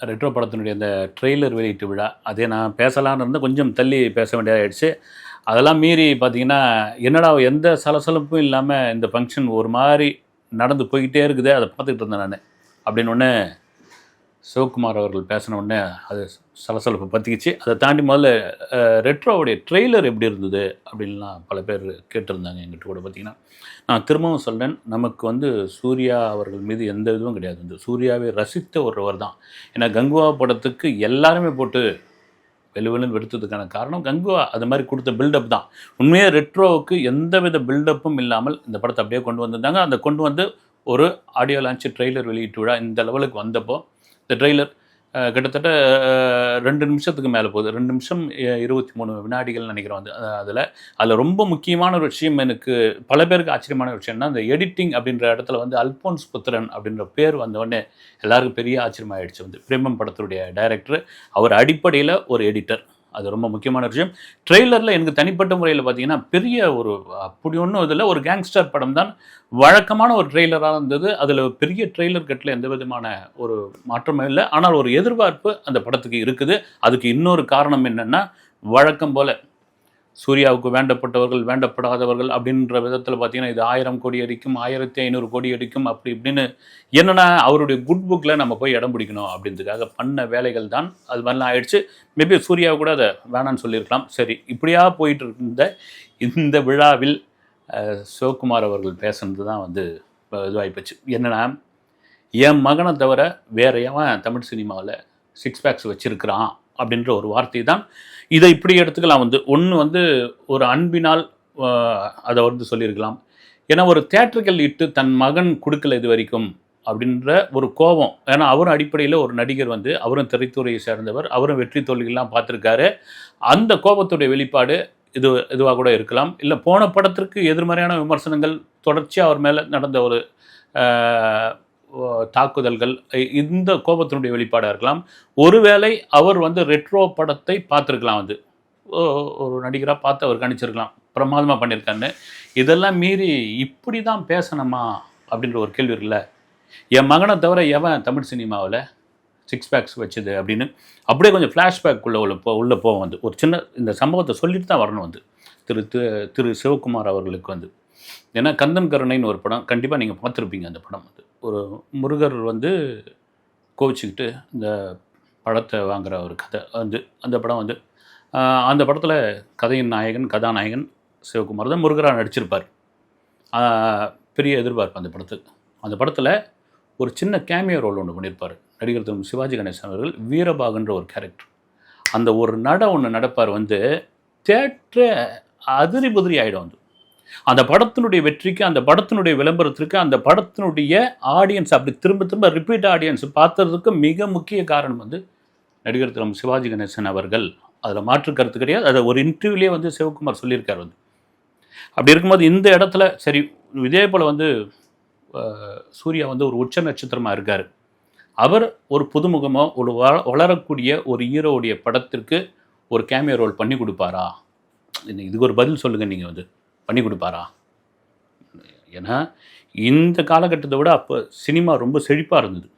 Retro படத்தினுடைய அந்த trailer வெளியீட்டு விழா அதே நான் பேசலான்னு இருந்தால் கொஞ்சம் தள்ளி பேச வேண்டியதாகிடுச்சு அதெல்லாம் மீறி பார்த்தீங்கன்னா என்னடா எந்த சலசலப்பும் இல்லாமல் இந்த ஃபங்க்ஷன் ஒரு மாதிரி நடந்து போய்கிட்டே இருக்குது அதை பார்த்துக்கிட்டு இருந்தேன் நான். அப்படின்னு ஒன்று சிவகுமார் அவர்கள் பேசின உடனே அது சலசலப்பு பற்றிக்கிச்சு அதை தாண்டி முதல்ல ரெட்ரோவுடைய ட்ரெய்லர் எப்படி இருந்தது அப்படின்லாம் பல பேர் கேட்டிருந்தாங்க எங்கிட்ட கூட பார்த்தீங்கன்னா. நான் திரும்பவும் சொல்கிறேன் நமக்கு வந்து சூர்யா அவர்கள் மீது எந்த இதுவும் கிடையாது. வந்து சூர்யாவை ரசித்த ஒருவர் தான். ஏன்னா கங்குவா படத்துக்கு எல்லாருமே போட்டு வெளுவெளுன்னு வெடுத்ததுக்கான காரணம் கங்குவா. அது மாதிரி கொடுத்த பில்டப் தான். உண்மையாக ரெட்ரோவுக்கு எந்தவித பில்டப்பும் இல்லாமல் இந்த படத்தை அப்படியே கொண்டு வந்திருந்தாங்க. அந்த கொண்டு வந்து ஒரு ஆடியோ லான்ச்சு ட்ரெய்லர் வெளியீட்டு விழா இந்த லெவலுக்கு வந்தப்போ இந்த ட்ரெய்லர் uh, கிட்டத்தட்ட uh, ரெண்டு நிமிஷத்துக்கு மேலே போகுது. ரெண்டு நிமிஷம் இருபத்தி மூணு வினாடிகள் நினைக்கிறோம் வந்து அதில். அதில் ரொம்ப முக்கியமான ஒரு விஷயம் எனக்கு பல பேருக்கு ஆச்சரியமான ஒரு விஷயம்னா அந்த எடிட்டிங் அப்படின்ற இடத்துல வந்து அல்போன்ஸ் புத்திரன் அப்படின்ற பேர் வந்தவொடனே எல்லாருக்கும் பெரிய ஆச்சரியமாயிடுச்சு வந்து. பிரேமம் படத்துடைய டைரக்டர் அவர் அடிப்படையில் ஒரு எடிட்டர் அது ரொம்ப முக்கியமான விஷயம். ட்ரெய்லரில் எனக்கு தனிப்பட்ட முறையில் பார்த்தீங்கன்னா பெரிய ஒரு அப்படி ஒன்றும் இதில் ஒரு கேங்ஸ்டர் படம் தான் வழக்கமான ஒரு ட்ரெய்லராக இருந்தது. அதில் பெரிய ட்ரெய்லர் கட்டில் எந்த விதமான ஒரு மாற்றமும் இல்லை. ஆனால் ஒரு எதிர்பார்ப்பு அந்த படத்துக்கு இருக்குது. அதுக்கு இன்னொரு காரணம் என்னென்னா வழக்கம் போல் சூர்யாவுக்கு வேண்டப்பட்டவர்கள் வேண்டப்படாதவர்கள் அப்படின்ற விதத்தில் பார்த்தீங்கன்னா இது ஆயிரம் கோடி அடிக்கும் ஆயிரத்தி ஐநூறு கோடி அடிக்கும் அப்படி இப்படின்னு என்னென்னா அவருடைய குட் புக்கில் நம்ம போய் இடம் பிடிக்கணும் அப்படின்றதுக்காக பண்ண வேலைகள் தான். அது மாதிரிலாம் ஆயிடுச்சு. மேபி சூர்யாவை கூட அதை வேணான்னு சொல்லியிருக்கலாம். சரி இப்படியா போயிட்டு இருந்த இந்த விழாவில் சிவகுமார் அவர்கள் பேசுனது தான் வந்து இதுவாகிப்போச்சு என்னென்னா என் மகனை தவிர வேற எவன் தமிழ் சினிமாவில் சிக்ஸ் பேக்ஸ் வச்சுருக்கிறான்? அப்படின்ற ஒரு வார்த்தை தான் இதை இப்படி எடுத்துக்கலாம். வந்து ஒன்று வந்து ஒரு அன்பினால் அதை வந்து சொல்லியிருக்கலாம். ஏன்னா ஒரு தேட்டர்கள் இட்டு தன் மகன் கொடுக்கல இது வரைக்கும் அப்படின்ற ஒரு கோபம். ஏன்னா அவரும் அடிப்படையில் ஒரு நடிகர் வந்து அவரும் திரைத்துறையை சேர்ந்தவர் அவரும் வெற்றி தோல்விகள்லாம் பார்த்துருக்காரு. அந்த கோபத்துடைய வெளிப்பாடு இது இதுவாக கூட இருக்கலாம். இல்லை போன படத்திற்கு எதிர்மறையான விமர்சனங்கள் தொடர்ச்சியாக அவர் மேலே நடந்த ஒரு தாக்குதல்கள் இந்த கோபத்தினுடைய வெளிப்பாடாக இருக்கலாம். ஒருவேளை அவர் வந்து ரெட்ரோ படத்தை பார்த்துருக்கலாம் வந்து. ஓ- ஒரு நடிகராக பார்த்து அவர் கணிச்சிருக்கலாம். பிரமாதமாக பண்ணியிருக்காருன்னு இதெல்லாம் மீறி இப்படி தான் பேசணுமா அப்படின்ற ஒரு கேள்வி இருக்குல்ல. என் மகனை தவிர எவன் தமிழ் சினிமாவில் சிக்ஸ் பேக்ஸ் வச்சுது அப்படின்னு. அப்படியே கொஞ்சம் ஃப்ளாஷ்பேக் உள்ள போ உள்ளே போவோம் வந்து. ஒரு சின்ன இந்த சம்பவத்தை சொல்லிட்டு தான் வரணும் வந்து. திரு திரு சிவகுமார் அவர்களுக்கு வந்து. ஏன்னா கந்தன் கருணைன்னு ஒரு படம் கண்டிப்பாக நீங்கள் பார்த்துருப்பீங்க அந்த படம் வந்து. ஒரு முருகர் வந்து கோவிச்சுக்கிட்டு இந்த படத்தை வாங்குகிற ஒரு கதை வந்து அந்த படம் வந்து அந்த படத்தில் கதையின் நாயகன் கதாநாயகன் சிவகுமார் தான் முருகராக நடிச்சிருப்பார். பெரிய எதிர்பார்ப்பு அந்த படத்துக்கு அந்த படத்தில் ஒரு சின்ன கேமியோ ரோல் ஒன்று பண்ணியிருப்பார் நடிகர் திரு சிவாஜி கணேசன் அவர்கள் வீரபாகுன்ற ஒரு கேரக்டர். அந்த ஒரு நட ஒன்று நடப்பார் வந்து தேட்டரை அதிரி புதிரி ஆகிடும் வந்து. அந்த படத்தினுடைய வெற்றிக்கு அந்த படத்தினுடைய விளம்பரத்திற்கு அந்த படத்தினுடைய ஆடியன்ஸ் அப்படி திரும்ப திரும்ப ரிப்பீட் ஆடியன்ஸ் பார்த்ததுக்கு மிக முக்கிய காரணம் வந்து நடிகர் திரு. சிவாஜி கணேசன் அவர்கள். அதில் மாற்று கருத்து கிடையாது. அதை ஒரு இன்டர்வியூலேயே வந்து சிவகுமார் சொல்லியிருக்கார் வந்து. அப்படி இருக்கும்போது இந்த இடத்துல சரி இதே போல் வந்து சூர்யா வந்து ஒரு உச்ச நட்சத்திரமாக இருக்கார். அவர் ஒரு புதுமுகமோ ஒரு வள வளரக்கூடிய ஒரு ஹீரோவுடைய படத்திற்கு ஒரு கேமியா ரோல் பண்ணி கொடுப்பாரா? இதுக்கு ஒரு பதில் சொல்லுங்கள் நீங்கள் வந்து. பண்ணி கொடுப்பாரா? ஏன்னா இந்த காலகட்டத்தை விட அப்போ சினிமா ரொம்ப செழிப்பாக இருந்தது.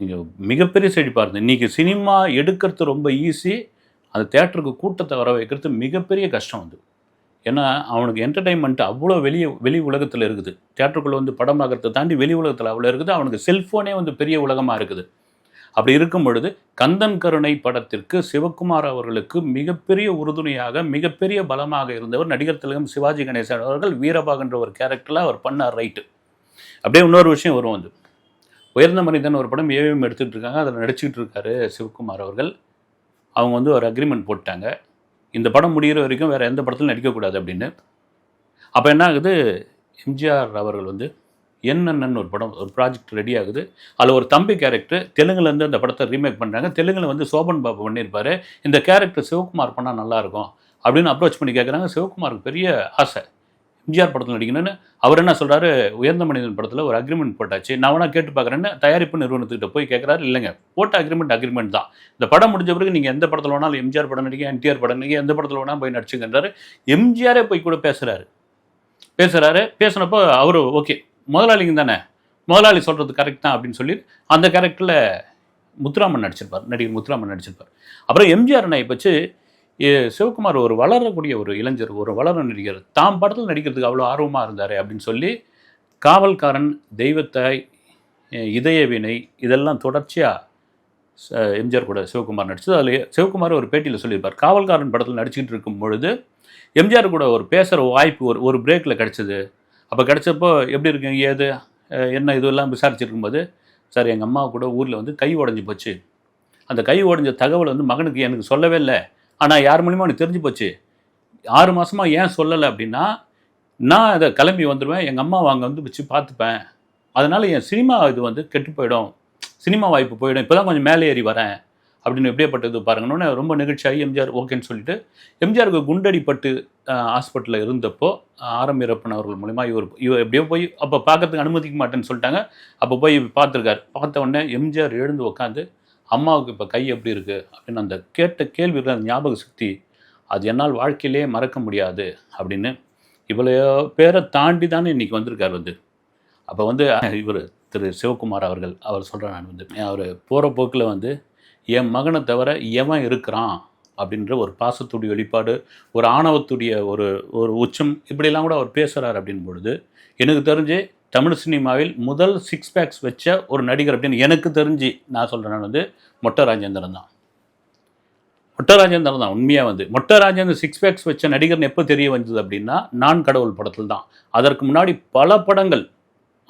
நீங்கள் மிகப்பெரிய செழிப்பாக இருந்தது. இன்றைக்கி சினிமா எடுக்கிறது ரொம்ப ஈஸி. அந்த தேட்டருக்கு கூட்டத்தை வர வைக்கிறது மிகப்பெரிய கஷ்டம் வந்து ஏன்னா அவனுக்கு என்டர்டைன்மெண்ட் அவ்வளோ வெளியே வெளி உலகத்தில் இருக்குது. தேட்டருக்குள்ளே வந்து படம் பார்க்குறத தாண்டி வெளி உலகத்தில் அவ்வளோ இருக்குது. அவனுக்கு செல்ஃபோனே வந்து பெரிய உலகமாக இருக்குது. அப்படி இருக்கும் பொழுது கந்தன் கருணை படத்திற்கு சிவகுமார் அவர்களுக்கு மிகப்பெரிய உறுதுணையாக மிகப்பெரிய பலமாக இருந்தவர் நடிகர் திலகம் சிவாஜி கணேசன் அவர்கள் வீரபாகன்ற ஒரு கேரக்டரில் அவர் பண்ணார் ரைட்டு அப்படியே இன்னொரு விஷயம் வரும் வந்து. உயர்ந்த மனிதன் ஒரு படம் ஏவிஎம் எடுத்துகிட்டு இருக்காங்க அதில் நடிச்சுக்கிட்டு இருக்காரு சிவகுமார் அவர்கள். அவங்க வந்து ஒரு அக்ரிமெண்ட் போட்டாங்க. இந்த படம் முடிகிற வரைக்கும் வேறு எந்த படத்திலும் நடிக்கக்கூடாது அப்படின்னு. அப்போ என்ன ஆகுது? எம்ஜிஆர் அவர்கள் வந்து என்னென்னு ஒரு படம் ஒரு ப்ராஜெக்ட் ரெடி ஆகுது. அதில் ஒரு தம்பி கேரக்டர் தெலுங்குலேருந்து அந்த படத்தை ரீமேக் பண்ணுறாங்க தெலுங்கில் வந்து சோபன் பாபு பண்ணியிருப்பாரு. இந்த கேரக்டர் சிவகுமார் பண்ணால் நல்லாயிருக்கும் அப்படின்னு அப்ரோச் பண்ணி கேட்குறாங்க சிவகுமாருக்கு பெரிய ஆசை. எம்ஜிஆர் படத்தில் நடிக்கணும்னு அவர் என்ன சொல்கிறாரு உயர்ந்த மனிதன் படத்தில் ஒரு அக்ரிமெண்ட் போட்டாச்சு. நான் வேணா கேட்டு பார்க்குறேன்னு தயாரிப்பு நிறுவனத்துக்கிட்ட போய் கேட்குறாரு இல்லைங்க போட்ட அக்ரிமெண்ட் அக்ரிமெண்ட் தான். இந்த படம் முடிஞ்ச பிறகு நீங்கள் எந்த படத்தில் வேணாலும் எம்ஜிஆர் படம் நடிக்க என்டிஆர் படம் நடிக்க எந்த படத்தில் வேணால் போய் நடிச்சுங்கன்றாரு. எம்ஜிஆரே போய் கூட பேசுகிறாரு பேசுகிறாரு பேசினப்போ அவர் ஓகே முதலாளிங்க தானே? முதலாளி சொல்கிறது கரெக்ட் தான் அப்படின்னு சொல்லி அந்த கேரக்டரில் முத்துராமன் நடிச்சிருப்பார். நடிகர் முத்துராமன் நடிச்சிருப்பார். அப்புறம் எம்ஜிஆர் அண்ணா வச்சு ஏ, சிவகுமார் ஒரு வளரக்கூடிய ஒரு இளைஞர் ஒரு வளர நடிகர் தாம் படத்தில் நடிக்கிறதுக்கு அவ்வளோ ஆர்வமாக இருந்தார் அப்படின்னு சொல்லி காவல்காரன் தெய்வத்தாய் இதயவினை இதய வினை இதெல்லாம் தொடர்ச்சியாக எம்ஜிஆர் கூட சிவகுமார் நடிச்சது. அதில் சிவகுமார் ஒரு பேட்டியில் சொல்லியிருப்பார். காவல்காரன் படத்தில் நடிச்சுக்கிட்டு இருக்கும் பொழுது எம்ஜிஆர் கூட ஒரு பேசுகிற வாய்ப்பு ஒரு ஒரு பிரேக்கில் கிடச்சிது. அப்போ கிடச்சப்போ எப்படி இருக்கீங்க ஏது என்ன இதுவெல்லாம் விசாரிச்சிருக்கும்போது சார் எங்கள் அம்மா கூட ஊரில் வந்து கை உடஞ்சி போச்சு. அந்த கை உடஞ்ச தகவல் வந்து மகனுக்கு எனக்கு சொல்லவே இல்லை. ஆனால் யார் மூலியமாக எனக்கு தெரிஞ்சு போச்சு? ஆறு மாதமாக ஏன் சொல்லலை? அப்படின்னா நான் அதை கிளம்பி வந்துடுவேன் எங்கள் அம்மா அங்கே வந்து வச்சு பார்த்துப்பேன். அதனால் என் சினிமா இது வந்து கெட்டு போயிடும். சினிமா வாய்ப்பு போயிடும். இப்போ தான் கொஞ்சம் மேலே ஏறி வரேன். அப்படின்னு எப்படியாப்பட்டது பாருங்கன்னு ரொம்ப நிகழ்ச்சியாகி எம்ஜிஆர் ஓகேன்னு சொல்லிட்டு எம்ஜிஆருக்கு குண்டடிப்பட்டு ஹாஸ்பிட்டலில் இருந்தப்போ அஹ், ஆரம் வீரப்பன் அவர்கள் மூலிமா இவர் இவர் எப்படியோ போய் அப்போ பார்க்கறதுக்கு அனுமதிக்க மாட்டேன்னு சொல்லிட்டாங்க. அப்போ போய் பார்த்துருக்காரு. பார்த்த உடனே எம்ஜிஆர் எழுந்து உட்காந்து அம்மாவுக்கு இப்போ கை எப்படி இருக்குது அப்படின்னு அந்த கேட்ட கேள்வி இருக்கிற அந்த ஞாபக சக்தி அது என்னால் வாழ்க்கையிலே மறக்க முடியாது. அப்படின்னு இவ்வளோ பேரை தாண்டி தானே இன்றைக்கி வந்திருக்கார் வந்து. அப்போ வந்து இவர் திரு. சிவகுமார் அவர்கள் அவர் சொல்கிறேன் நான் வந்து. அவர் போகிற போக்கில் வந்து என் மகனை தவிர எவன் இருக்கிறான்? அப்படின்ற ஒரு பாசத்துடைய வெளிப்பாடு ஒரு ஆணவத்துடைய ஒரு ஒரு உச்சம் இப்படியெல்லாம் கூட அவர் பேசுகிறார் அப்படின் பொழுது எனக்கு தெரிஞ்சு தமிழ் சினிமாவில் முதல் சிக்ஸ் பேக்ஸ் வச்ச ஒரு நடிகர் அப்படின்னு எனக்கு தெரிஞ்சு நான் சொல்கிறேன் வந்து மொட்டை ராஜேந்திரன் தான். மொட்டை ராஜேந்திரன் தான் உண்மையாக வந்து. மொட்டை ராஜேந்திரன் சிக்ஸ் பேக்ஸ் வச்ச நடிகர்னு எப்போ தெரிய வந்தது அப்படின்னா நான் கடவுள் படத்தில் தான். அதற்கு முன்னாடி பல படங்கள்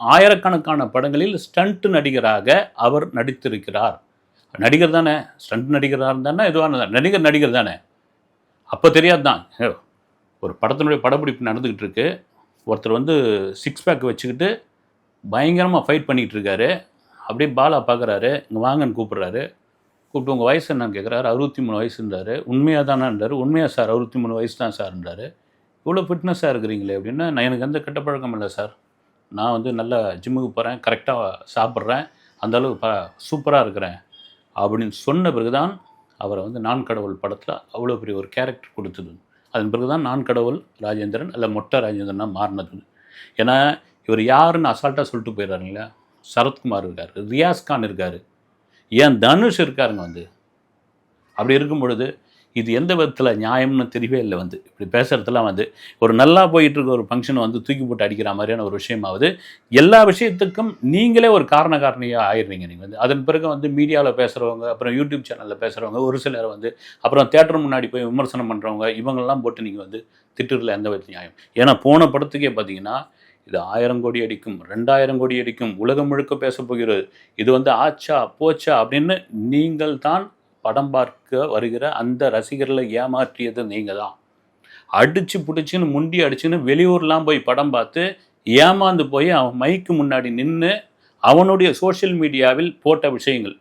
ஆயிரக்கணக்கான படங்களில் ஸ்டண்ட் நடிகராக அவர் நடித்திருக்கிறார். நடிகர் தானே? ஸ்டண்ட் நடிகராக இருந்தானே எதுவான நடிகர் நடிகர் தானே? அப்போ தெரியாது தான் ஒரு படத்தினுடைய படப்பிடிப்பு நடந்துக்கிட்டு இருக்கு ஒருத்தர் வந்து சிக்ஸ் பேக் வச்சுக்கிட்டு பயங்கரமாக ஃபைட் பண்ணிக்கிட்டு இருக்காரு அப்படியே பாலா பார்க்குறாரு இங்கே வாங்கன்னு கூப்பிட்றாரு. கூப்பிட்டு உங்கள் வயசு என்னன்னு கேட்குறாரு அறுபத்தி மூணு வயசுன்றாரு. உண்மையாக தானேன்றாரு. உண்மையாக சார் அறுபத்தி மூணு வயசு தான் சார்ன்றாரு. இவ்வளோ ஃபிட்னஸாக இருக்கிறீங்களே அப்படின்னா நான் எனக்கு எந்த கெட்ட பழக்கம் இல்லை சார். நான் வந்து நல்லா ஜிம்முக்கு போகிறேன் கரெக்டாக சாப்பிட்றேன். அந்த அளவு ப சூப்பராக இருக்கிறேன். அப்படின்னு சொன்ன பிறகு தான் அவரை வந்து நான் கடவுள் படத்தில் அவ்வளோ பெரிய ஒரு கேரக்டர் கொடுத்தது. அதன் பிறகு தான் நான் கடவுள் ராஜேந்திரன் அல்ல மொட்டை ராஜேந்திரனாக மாறினது. ஏன்னா இவர் யாருன்னு அசால்ட்டாக சொல்லிட்டு போயிடுறாருங்களா? சரத்குமார் இருக்கார் ரியாஸ் கான் இருக்கார். ஏன் தனுஷ் இருக்காருங்க வந்து? அப்படி இருக்கும் பொழுது இது எந்த விதத்தில் நியாயம்னு தெரியவே இல்லை வந்து. இப்படி பேசுகிறதுலாம் வந்து ஒரு நல்லா போயிட்டு இருக்க ஒரு ஃபங்க்ஷனை வந்து தூக்கி போட்டு அடிக்கிற மாதிரியான ஒரு விஷயமாவது எல்லா விஷயத்துக்கும் நீங்களே ஒரு காரண காரணியாக ஆயிடுறீங்க நீங்கள் வந்து. அதன் பிறகு வந்து மீடியாவில் பேசுகிறவங்க அப்புறம் யூடியூப் சேனலில் பேசுகிறவங்க ஒரு சிலர் வந்து அப்புறம் தேட்டர் முன்னாடி போய் விமர்சனம் பண்ணுறவங்க இவங்கெல்லாம் போட்டு நீங்கள் வந்து திட்டுறதுல எந்த வித நியாயம்? ஏன்னா போன படத்துக்கே பார்த்தீங்கன்னா இது ஆயிரம் கோடி அடிக்கும் ரெண்டாயிரம் கோடி அடிக்கும் உலகம் முழுக்க பேச போகிறது இது வந்து ஆச்சா போச்சா அப்படின்னு நீங்கள் தான் படம் பார்க்க வருகிற அந்த ரசிகர்களை ஏமாற்றியது நீங்கள் தான் அடிச்சு பிடிச்சின்னு முண்டி அடிச்சுன்னு வெளியூர்லாம் போய் படம் பார்த்து ஏமாந்து போய் அவன் மைக்கு முன்னாடி நின்று அவனுடைய சோஷியல் மீடியாவில் போட்ட விஷயங்கள்.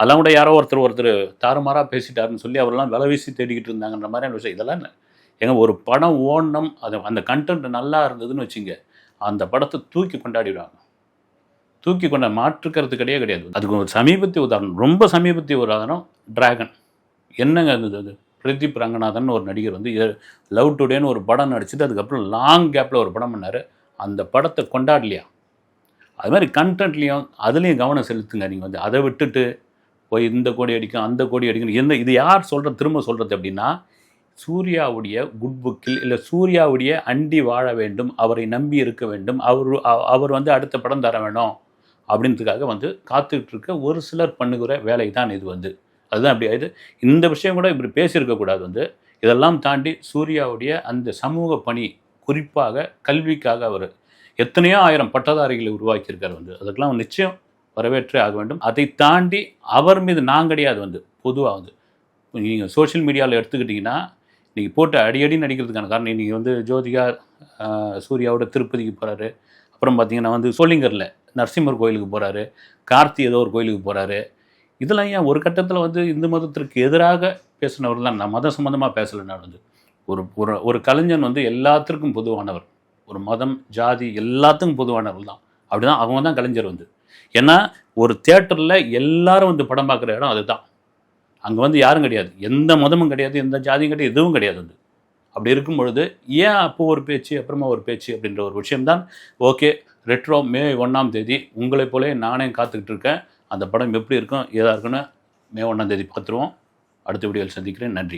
அதெல்லாம் கூட யாரோ ஒருத்தர் ஒருத்தர் தாறுமாறாக பேசிட்டாருன்னு சொல்லி அவரெல்லாம் விலை வீசி தேடிக்கிட்டு இருந்தாங்கன்ற மாதிரியான விஷயம். இதெல்லாம் எங்க ஏங்க ஒரு படம் ஓடணும் அது அந்த கண்டென்ட் நல்லா இருந்ததுன்னு வச்சுங்க அந்த படத்தை தூக்கி கொண்டாடிடுவாங்க. தூக்கி கொண்ட மாற்றுக்கிறது கிடையாது கிடையாது. அதுக்கு ஒரு சமீபத்திய உதாரணம். ரொம்ப சமீபத்திய உதாரணம் டிராகன் என்னங்க இருந்தது அது? பிரதீப் ரங்கநாதன் ஒரு நடிகர் வந்து லவ் டுடேன்னு ஒரு படம் நடிச்சுட்டு அதுக்கப்புறம் லாங் கேப்பில் ஒரு படம் பண்ணார். அந்த படத்தை கொண்டாடலையா? அது மாதிரி கண்டென்ட்லேயும் அதுலேயும் கவனம் செலுத்துங்க. நீங்கள் வந்து அதை விட்டுட்டு போய் இந்த கோடி அடிக்கும் அந்த கோடி அடிக்கும். எந்த இது யார் சொல்கிற திரும்ப சொல்கிறது அப்படின்னா சூர்யாவுடைய குட் புக்கில் இல்லை சூர்யாவுடைய அண்டி வாழ வேண்டும் அவரை நம்பி இருக்க வேண்டும் அவர் அவர் வந்து அடுத்த படம் தர வேணும். அப்படின்றதுக்காக வந்து காத்துக்கிட்டு இருக்க ஒரு சிலர் பண்ணுகிற வேலை தான் இது வந்து. அதுதான் அப்படி ஆயிடுது. இந்த விஷயம் கூட இப்படி பேசியிருக்கக்கூடாது வந்து. இதெல்லாம் தாண்டி சூர்யாவுடைய அந்த சமூக பணி குறிப்பாக கல்விக்காக அவர் எத்தனையோ ஆயிரம் பட்டதாரிகளை உருவாக்கியிருக்கார் வந்து. அதுக்கெல்லாம் நிச்சயம் வரவேற்றே ஆக வேண்டும். அதை தாண்டி அவர் மீது நான் கிடையாது வந்து பொதுவாக வந்து. நீங்கள் சோஷியல் மீடியாவில் எடுத்துக்கிட்டிங்கன்னா நீங்கள் போட்டு அடிக்கடி நடிக்கிறதுக்கான காரணம். நீங்கள் வந்து ஜோதிகா சூர்யாவோட திருப்பதிக்கு போகிறாரு அப்புறம் பார்த்தீங்கன்னா வந்து சோளிங்கரில் நரசிம்மர் கோயிலுக்கு போகிறாரு கார்த்தி ஏதோ ஒரு கோயிலுக்கு போகிறாரு இதெல்லாம் ஏன் ஒரு கட்டத்தில் வந்து இந்து மதத்திற்கு எதிராக பேசினவர் தான் நான் மதம் சம்மந்தமாக பேசலை நான் வந்து. ஒரு ஒரு ஒரு கலைஞன் வந்து எல்லாத்திற்கும் பொதுவானவர். ஒரு மதம் ஜாதி எல்லாத்துக்கும் பொதுவானவர் தான். அப்படி தான் அவங்க தான் கலைஞர் வந்து. ஏன்னா ஒரு தேட்டரில் எல்லாரும் வந்து படம் பார்க்குற இடம் அதுதான். அங்கே வந்து யாரும் கிடையாது. எந்த மதமும் கிடையாது எந்த ஜாதியும் கிடையாது எதுவும் கிடையாது வந்து. அப்படி இருக்கும் பொழுது ஏன் அப்போ ஒரு பேச்சு அப்புறமா ஒரு பேச்சு? அப்படின்ற ஒரு விஷயம்தான். ஓகே ரெட்ரோ மே ஒன்றாம் தேதி உங்களைப் போலே நானே காத்துக்கிட்டு இருக்கேன். அந்த படம் எப்படி இருக்கும் ஏதா இருக்குன்னு மே ஒன்றாம் தேதி பார்த்துருவோம். அடுத்த வீடியோவில் சந்திக்கிறேன். நன்றி.